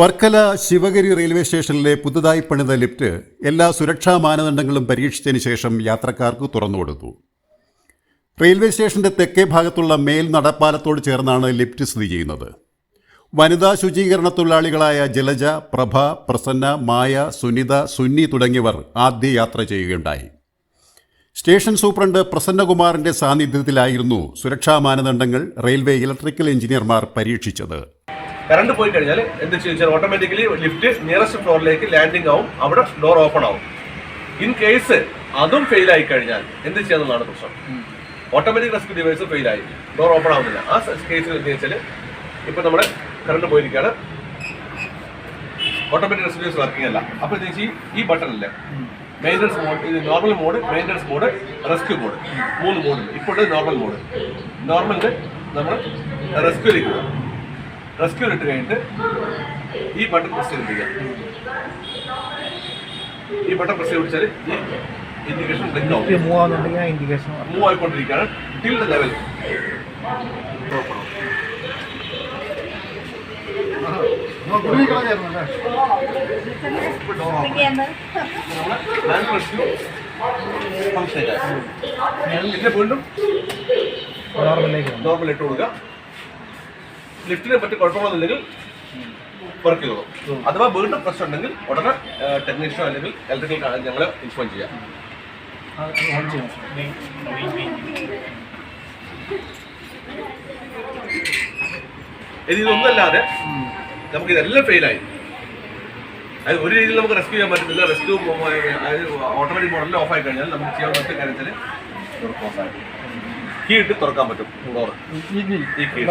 Varkala Sivagiri railway സ്റ്റേഷനിലെ പുതുതായി പണിത ലിഫ്റ്റ് എല്ലാ സുരക്ഷാ മാനദണ്ഡങ്ങളും പരീക്ഷിച്ചതിന് ശേഷം യാത്രക്കാർക്ക് തുറന്നു കൊടുത്തു. റെയിൽവേ സ്റ്റേഷന്റെ തെക്കേ ഭാഗത്തുള്ള മേൽ നടപ്പാലത്തോട് ചേർന്നാണ് ലിഫ്റ്റ് സ്ഥിതി ചെയ്യുന്നത്. വനിതാ ശുചീകരണ തൊഴിലാളികളായ ജലജ പ്രഭ പ്രസന്ന മായ സുനിത സുന്നി തുടങ്ങിയവർ ആദ്യ യാത്ര ചെയ്യുകയുണ്ടായി. സ്റ്റേഷൻ സൂപ്രണ്ട് പ്രസന്നകുമാറിന്റെ സാന്നിധ്യത്തിലായിരുന്നു സുരക്ഷാ മാനദണ്ഡങ്ങൾ റെയിൽവേ ഇലക്ട്രിക്കൽ എഞ്ചിനീയർമാർ പരീക്ഷിച്ചത്. കറണ്ട് പോയി കഴിഞ്ഞാൽ എന്ത് ചോദിച്ചാൽ ഓട്ടോമാറ്റിക്കലി ലിഫ്റ്റ് നിയറസ്റ്റ് ഫ്ലോറിലേക്ക് ലാൻഡിംഗ് ആവും. അവിടെ ഡോർ ഓപ്പൺ ആവും. ഇൻ കേസ് അതും ഫെയിൽ ആയി കഴിഞ്ഞാൽ എന്ത് ചെയ്യാന്നുള്ളതാണ് പ്രശ്നം. ഓട്ടോമാറ്റിക് റെസ്ക്യൂ ഡിവൈസ് ഫെയിൽ ആയി. ഡോർ ഓപ്പൺ ആവുന്നില്ല. ആ കേസിൽ എന്ത് വെച്ചാൽ ഇപ്പൊ നമ്മുടെ കറണ്ട് പോയിരിക്കുകയാണ് ഓട്ടോമാറ്റിക് റെസ്ക്യൂ ഡിവൈസ് വർക്കിംഗ് അല്ല. അപ്പൊ എന്താ ഈ ബട്ടൺ അല്ലേ മെയിന്റനൻസ് മോഡ് ഇത് normal mode maintenance mode rescue mode മൂന്ന് മോഡുണ്ട് ഇപ്പോൾ നോർമൽ മോഡ് നോർമലിന് നമ്മൾ റെസ്ക്യൂലേക്ക് പോകും. റെസ്ക്യൂ ഇട്ട് കഴിഞ്ഞിട്ട് ഈ ബട്ടൺ പ്രസ് ചെയ്തിരിക്കുക ഈ ബട്ടൺ പ്രസ് ചെയ്ത് പിടിച്ചാൽ ഈ ഇൻഡിക്കേഷൻ ബ്ലിങ്ക് ആവും. മൂവ് ആവുന്നുണ്ടെങ്കിൽ ആ ഇൻഡിക്കേഷൻ മൂവ് ആയിക്കൊണ്ടിരിക്കുകയാണ്. ടിൽ ദ ലെവൽ വീണ്ടും നോർമലിലേക്ക് നോർമൽ ഇട്ട് കൊടുക്കുക. ലിഫ്റ്റിന് പറ്റി കുഴപ്പമൊന്നുമില്ലെങ്കിൽ വർക്ക് ചെയ്തോളൂ അഥവാ വീണ്ടും പ്രശ്നം ഉണ്ടെങ്കിൽ ഉടനെ ടെക്നീഷ്യനോ അല്ലെങ്കിൽ ഇലക്ട്രിക്കൽ ഞങ്ങൾ ഇൻഫോം ചെയ്യാം. ഇനി ഇതൊന്നല്ലാതെ നമുക്ക് ഇതെല്ലാം ഫെയിലായി അത് ഒരു രീതിയിൽ നമുക്ക് റെസ്ക്യൂ ചെയ്യാൻ പറ്റുന്നില്ല റെസ്ക്യൂ ഓട്ടോമാറ്റിക് മോഡലിൽ ഓഫ് ആയി കഴിഞ്ഞാൽ നമുക്ക് ചെയ്യാൻ പറ്റുന്ന കാര്യത്തിൽ കീ ഇട്ട് തുറക്കാൻ പറ്റും. ഡോർ ഈ കീ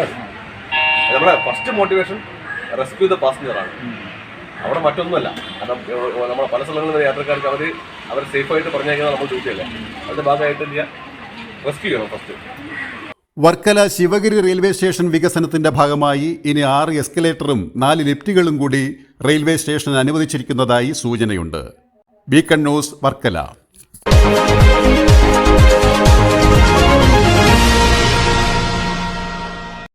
നമ്മുടെ first motivation rescue the passenger ആണ്. അവിടെ മറ്റൊന്നുമല്ല. കാരണം നമ്മുടെ പല സ്ഥലങ്ങളിൽ യാത്രക്കാർക്ക് അവർ അവർ സേഫായിട്ട് പറഞ്ഞേക്കുന്നത് നമ്മൾ ഡ്യൂട്ടിയല്ല അതിന്റെ ഭാഗമായിട്ട് റെസ്ക്യൂ ചെയ്യണം first Varkala Sivagiri railway station വികസനത്തിന്റെ ഭാഗമായി ഇനി ആറ് എസ്കലേറ്ററും നാല് ലിഫ്റ്റുകളും കൂടി റെയിൽവേ സ്റ്റേഷൻ അനുവദിച്ചിരിക്കുന്നതായി സൂചനയുണ്ട്. Beacon news Varkala.